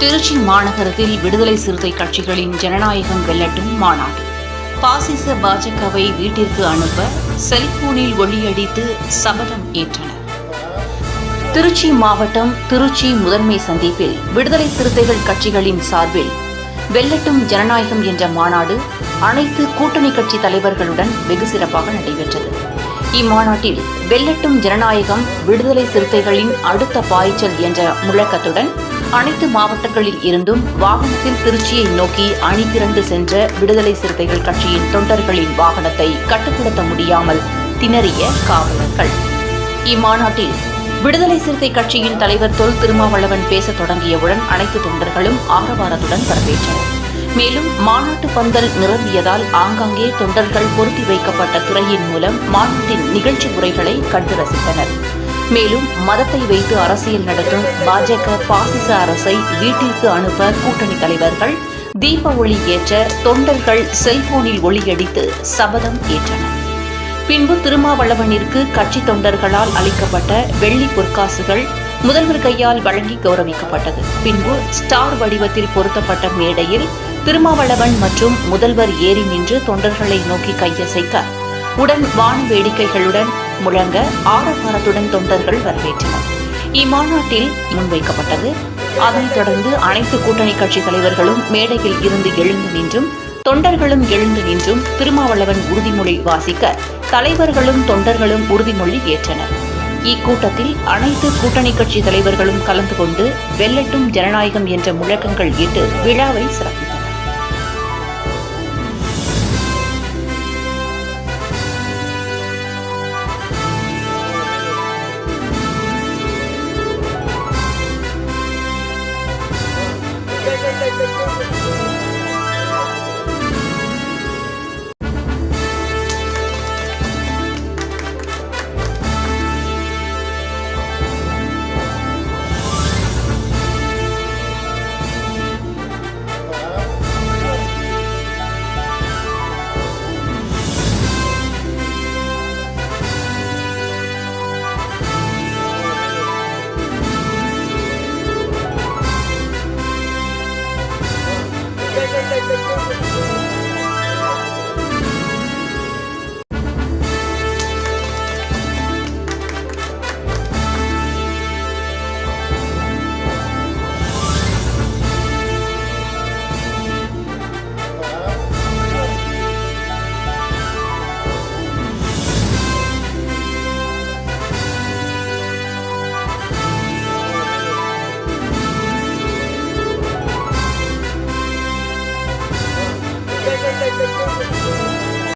திருச்சி மாநகரத்தில் விடுதலை சிறுத்தை கட்சிகளின் ஜனநாயகம் வெல்லட்டும் மாநாடு. பாசிச பாஜகவை வீட்டிற்கு அனுப்ப செல்போனில் ஒளியடித்து சபதம் ஏற்றனர். திருச்சி மாவட்டம் திருச்சி முதன்மை சந்திப்பில் விடுதலை சிறுத்தைகள் கட்சிகளின் சார்பில் வெல்லட்டும் ஜனநாயகம் என்ற மாநாடு அனைத்து கூட்டணி கட்சி தலைவர்களுடன் வெகு சிறப்பாக நடைபெற்றது. இம்மாநாட்டில் வெல்லட்டும் ஜனநாயகம் விடுதலை சிறுத்தைகளின் அடுத்த பாய்ச்சல் என்ற முழக்கத்துடன் அனைத்து மாவட்டங்களில் இருந்தும் வாகனத்தில் திருச்சியை நோக்கி அணி திரண்டு சென்ற விடுதலை சிறுத்தைகள் கட்சியின் தொண்டர்களின் வாகனத்தை கட்டுப்படுத்த முடியாமல் திணறிய காவலர்கள். இம்மாநாட்டில் விடுதலை சிறுத்தை கட்சியின் தலைவர் தொல் திருமாவளவன் பேசத் தொடங்கியவுடன் அனைத்து தொண்டர்களும் ஆரவாரத்துடன் வரவேற்றனர். மேலும் மாநாட்டு பந்தல் நிரம்பியதால் ஆங்காங்கே தொண்டர்கள் பொருத்தி வைக்கப்பட்ட துறையின் மூலம் மாநாட்டின் நிகழ்ச்சி முறைகளை கண்டு ரசித்தனர். மேலும் மதத்தை வைத்து அரசியல் நடத்தும் பாஜக பாசிச அரசை வீட்டிற்கு அனுப்ப கூட்டணி தலைவர்கள் தீப ஒளி ஏற்ற தொண்டர்கள் செல்போனில் ஒளியடித்து சபதம் ஏற்றனர். பின்பு திருமாவளவனிற்கு கட்சி தொண்டர்களால் அளிக்கப்பட்ட வெள்ளி பொற்காசுகள் முதல்வர் கையால் வழங்கி கௌரவிக்கப்பட்டது. பின்பு ஸ்டார் வடிவத்தில் பொருத்தப்பட்ட மேடையில் திருமாவளவன் மற்றும் முதல்வர் ஏறி நின்று தொண்டர்களை நோக்கி கையசைக்க உடன் வான் வேடிக்கைகளுடன் முழங்க ஆரவாரத்துடன் தொண்டர்கள் வரவேற்றனர். இம்மாநாட்டில் முன்வைக்கப்பட்டது. அதைத் தொடர்ந்து அனைத்து கூட்டணி கட்சி தலைவர்களும் மேடையில் இருந்து எழுந்து நின்றும் தொண்டர்களும் எழுந்து நின்றும் திருமாவளவன் உறுதிமொழி வாசிக்க தலைவர்களும் தொண்டர்களும் உறுதிமொழி ஏற்றனர். இக்கூட்டத்தில் அனைத்து கூட்டணி கட்சி தலைவர்களும் கலந்து கொண்டு வெல்லட்டும் ஜனநாயகம் என்ற முழக்கங்கள் இட்டு விழாவை சிறப்பித்தனர்.